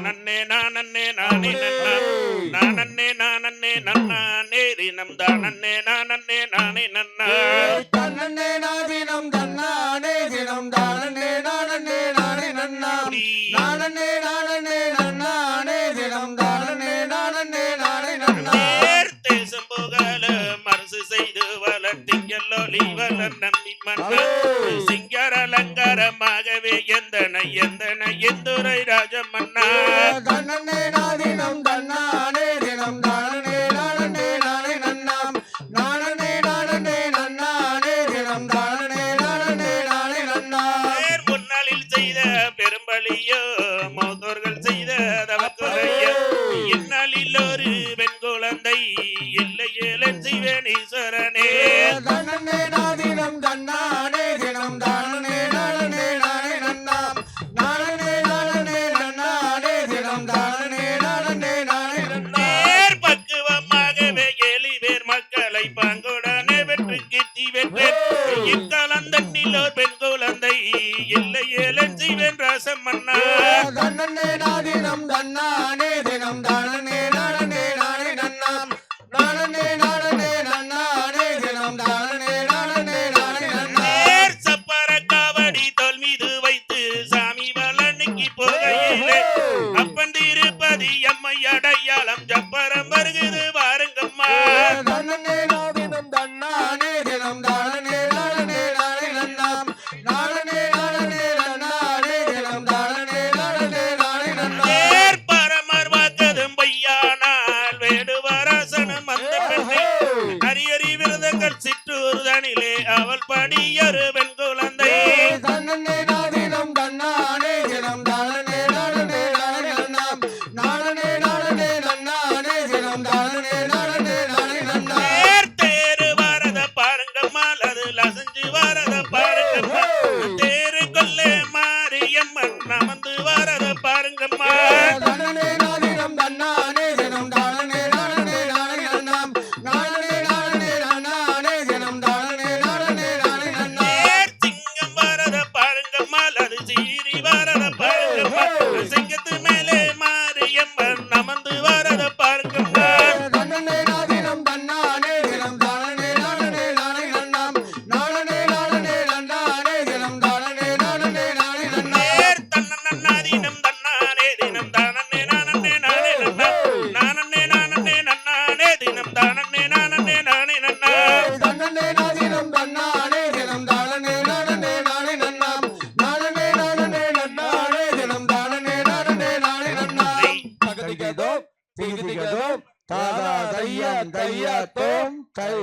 நானன்னே நானே நன்னா நானன்னே நானன்னே நன்னானே தினம் தானன்னே நானன்னே நானே நன்னா. தன்னே நாதினம் தன்னானே தினம் தானே நானே நானே நன்னா நானே நானே நன்னானே தினம் தானே நானே நானே நன்னா. தேசம் புகழ மரசு செய்து வளர்த்திங்கல்லொலி வளர் நம்பி மன்னா. சிங்கர அலங்காரமாகவே எந்தன எந்தன எந்துரை ராஜமன்னா பெரும்பலியோ மோதோர்கள் செய்த தவக்குறையோ இந்நாளில் ஒரு பெண் குழந்தை இல்லை ஏலன் செய்வேன் ஈஸ்வரனே. தன்னே நாதினம் தன்னானே. குழந்தை இல்லை ஏலன் செய்வேன் ராசமன்னா தன்னே நாதினம் தன்னானே தினம். தானே நானே நானே நன்னாம். நானே நானே நன்னானே தினம். தானே நானே நானே நேர் சப்பர காவடி தோல் மீது வைத்து சாமி வளனுக்கு போகையிலே. அப்பன் திருப்பதி எம்மை சிற்றூர் அவள் படியரு பெண் குழந்தை. நமந்து தன்னானே தினம் தானே நானே நானே நன்னாம் நானே நானே நன்னானே தினம் தானே நானே நானே நன்னா தகதிகதோ திகதிகதோ தாதா தையம் தையா தோம் தை.